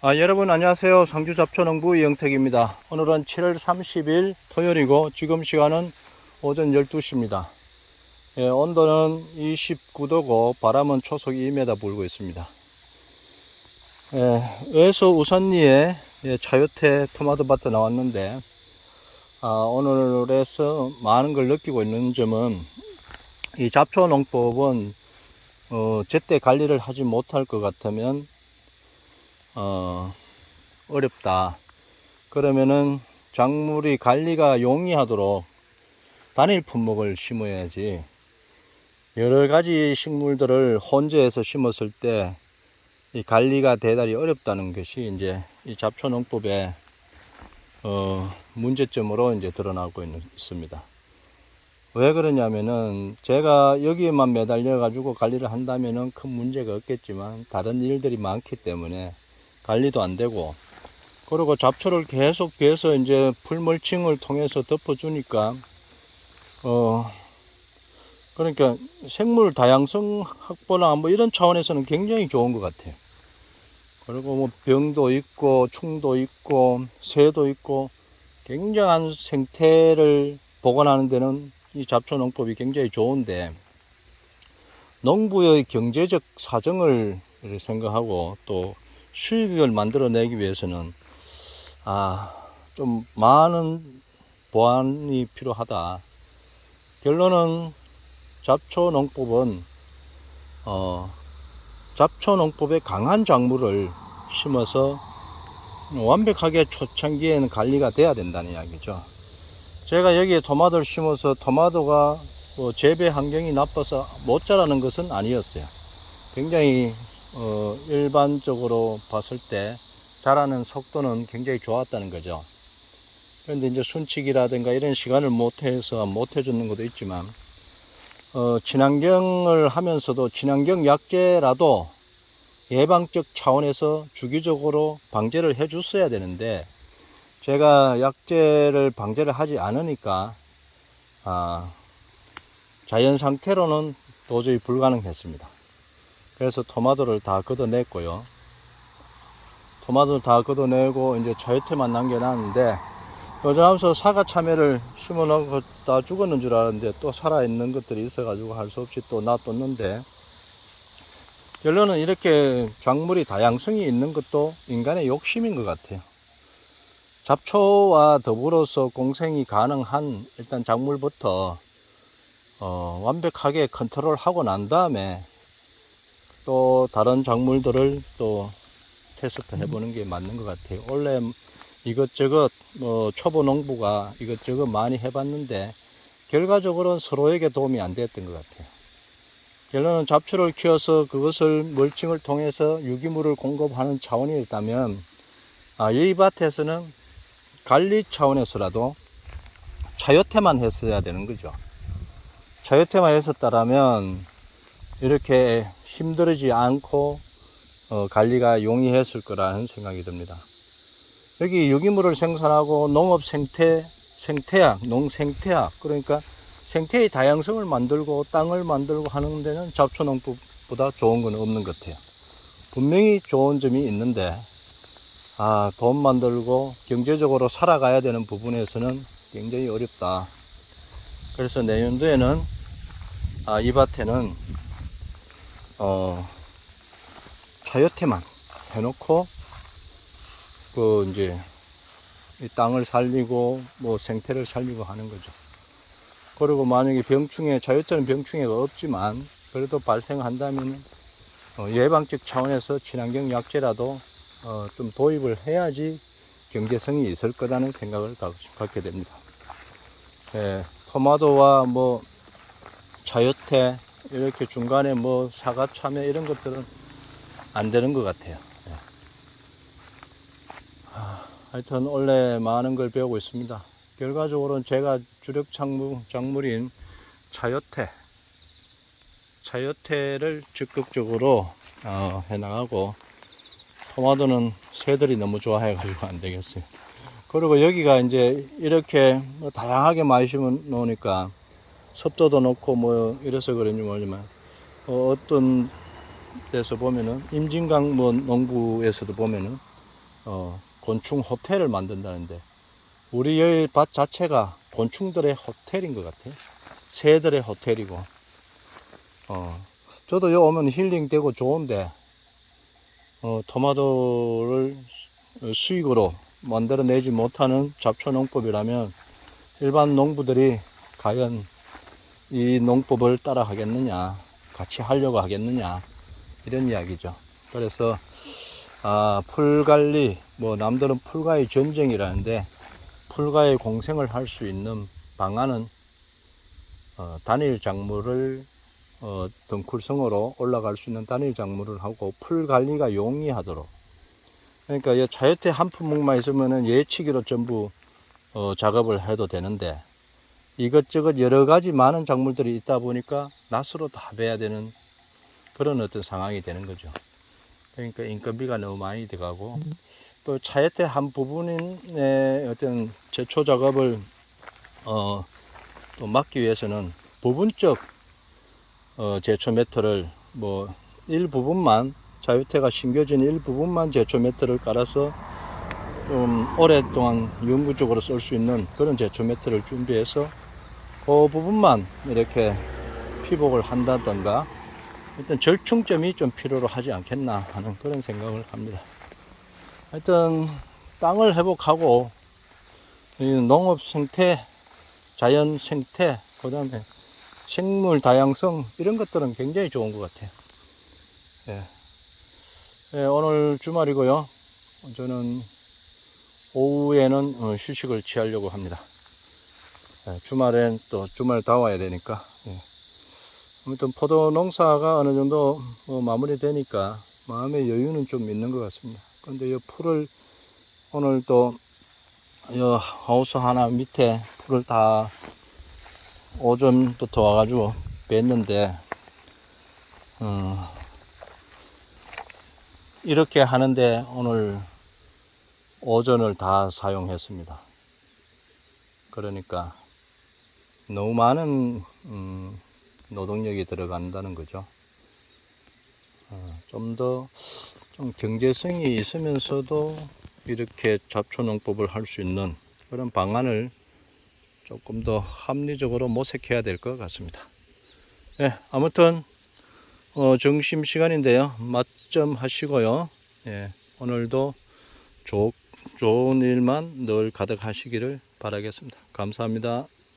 아, 여러분 안녕하세요. 상주 잡초농부 이영택입니다. 오늘은 7월 30일 토요일이고 지금 시간은 오전 12시입니다. 예, 온도는 29도고 바람은 초속 2m 불고 있습니다. 예, 외소 우선리에 예, 차요태 토마토 밭에 나왔는데 아, 오늘에서 많은 걸 느끼고 있는 점은 이 잡초 농법은 어, 제때 관리를 하지 못할 것 같으면 어, 어렵다. 그러면은 작물이 관리가 용이하도록 단일 품목을 심어야지 여러 가지 식물들을 혼재해서 심었을 때 이 관리가 대단히 어렵다는 것이 이제 이 잡초 농법의 어, 문제점으로 이제 드러나고 있는, 있습니다. 왜 그러냐면은 제가 여기에만 매달려 가지고 관리를 한다면은 큰 문제가 없겠지만 다른 일들이 많기 때문에 관리도 안 되고 그리고 잡초를 계속 베서 이제 풀물칭을 통해서 덮어주니까 어 그러니까 생물 다양성 확보나 뭐 이런 차원에서는 굉장히 좋은 것 같아요. 그리고 뭐 병도 있고 충도 있고 새도 있고 굉장한 생태를 복원하는 데는 이 잡초 농법이 굉장히 좋은데 농부의 경제적 사정을 생각하고 또 수익을 만들어내기 위해서는 아 좀 많은 보완이 필요하다. 결론은 잡초 농법은 어 잡초 농법의 강한 작물을 심어서 완벽하게 초창기에는 관리가 돼야 된다는 이야기죠. 제가 여기에 토마토를 심어서 토마토가 뭐 재배 환경이 나빠서 못 자라는 것은 아니었어요. 굉장히 어, 일반적으로 봤을 때 자라는 속도는 굉장히 좋았다는 거죠. 그런데 이제 순치기라든가 이런 시간을 못 해서 못 해주는 것도 있지만, 어, 친환경을 하면서도 친환경 약제라도 예방적 차원에서 주기적으로 방제를 해 줬어야 되는데, 제가 약제를 방제를 하지 않으니까, 아, 자연 상태로는 도저히 불가능했습니다. 그래서 토마토를 다 걷어냈고요. 토마토를 다 걷어내고 이제 차요태만 남겨놨는데 요즘 하면서 사과 참외를 심어놓고 다 죽었는 줄 알았는데 또 살아있는 것들이 있어가지고 할 수 없이 또 놔뒀는데 결론은 이렇게 작물이 다양성이 있는 것도 인간의 욕심인 것 같아요. 잡초와 더불어서 공생이 가능한 일단 작물부터 어, 완벽하게 컨트롤 하고 난 다음에 또 다른 작물들을 또 테스트 해보는 게 맞는 것 같아요. 원래 이것저것 뭐 초보 농부가 이것저것 많이 해봤는데 결과적으로는 서로에게 도움이 안 됐던 것 같아요. 결론은 잡초를 키워서 그것을 멀칭을 통해서 유기물을 공급하는 차원이었다면 아, 이 밭에서는 관리 차원에서라도 차요태만 했어야 되는 거죠. 차요태만 했었다라면 이렇게 힘들지 않고 어, 관리가 용이했을 거라는 생각이 듭니다. 여기 유기물을 생산하고 농업 생태, 생태학, 농생태학, 그러니까 생태의 다양성을 만들고 땅을 만들고 하는 데는 잡초농법보다 좋은 건 없는 것 같아요. 분명히 좋은 점이 있는데, 아, 돈 만들고 경제적으로 살아가야 되는 부분에서는 굉장히 어렵다. 그래서 내년도에는, 아, 이 밭에는, 어, 차요태만 해놓고 그 이제 이 땅을 살리고 뭐 생태를 살리고 하는 거죠. 그리고 만약에 병충해 자유태는 병충해가 없지만 그래도 발생한다면 어, 예방적 차원에서 친환경 약제라도 어, 좀 도입을 해야지 경제성이 있을 거라는 생각을 가- 갖게 됩니다. 예, 토마토와 뭐 자유태 이렇게 중간에 뭐 사과 참외 이런 것들은 안 되는 것 같아요. 예. 하, 하여튼 원래 많은 걸 배우고 있습니다. 결과적으로는 제가 주력 작물, 작물인 차요태, 차요태를 적극적으로 어, 해나가고 토마토는 새들이 너무 좋아해가지고 안 되겠어요. 그리고 여기가 이제 이렇게 뭐 다양하게 많이 심어 놓으니까 섭도도 넣고 뭐 이래서 그런지 모르지만 어, 어떤 데서 보면은 임진강 뭐 농부에서도 보면은 어, 곤충 호텔을 만든다는데 우리 여의 밭 자체가 곤충들의 호텔인 것 같아요. 새들의 호텔이고 어, 저도 여 오면 힐링되고 좋은데 어, 토마토를 수익으로 만들어내지 못하는 잡초농법이라면 일반 농부들이 과연 이 농법을 따라 하겠느냐, 같이 하려고 하겠느냐, 이런 이야기죠. 그래서, 아, 풀관리, 뭐, 남들은 풀과의 전쟁이라는데, 풀과의 공생을 할 수 있는 방안은, 어, 단일 작물을, 어, 덩쿨성으로 올라갈 수 있는 단일 작물을 하고, 풀 관리가 용이하도록. 그러니까, 이 자유태 한 품목만 있으면은 예치기로 전부, 어, 작업을 해도 되는데, 이것저것 여러 가지 많은 작물들이 있다 보니까 낫으로 다 베야 되는 그런 어떤 상황이 되는 거죠. 그러니까 인건비가 너무 많이 들어가고 또 차예태 한 부분의 어떤 제초 작업을 어, 또 막기 위해서는 부분적 어, 제초 매트를 뭐 일부분만 자유태가 심겨진 일부분만 제초 매트를 깔아서 좀 오랫동안 영구적으로 쓸 수 있는 그런 제초 매트를 준비해서 그 부분만 이렇게 피복을 한다던가 일단 절충점이 좀 필요로 하지 않겠나 하는 그런 생각을 합니다. 하여튼 땅을 회복하고 이 농업 생태, 자연 생태, 그 다음에 생물 다양성 이런 것들은 굉장히 좋은 것 같아요. 예. 예, 오늘 주말이고요. 저는 오후에는 어, 휴식을 취하려고 합니다. 예, 주말엔 또 주말 다 와야 되니까. 예. 아무튼 포도 농사가 어느 정도 뭐 마무리 되니까 마음의 여유는 좀 있는 것 같습니다. 근데 이 풀을 오늘 또이 하우스 하나 밑에 풀을 다 오전부터 와가지고 뺐는데 어, 이렇게 하는데 오늘 오전을 다 사용했습니다. 그러니까 너무 많은 음, 노동력이 들어간다는 거죠. 어, 좀더 좀 경제성이 있으면서도 이렇게 잡초농법을 할 수 있는 그런 방안을 조금 더 합리적으로 모색해야 될 것 같습니다. 예, 아무튼 어, 점심 시간인데요. 맛점 하시고요. 예, 오늘도 좋, 좋은 일만 늘 가득하시기를 바라겠습니다. 감사합니다.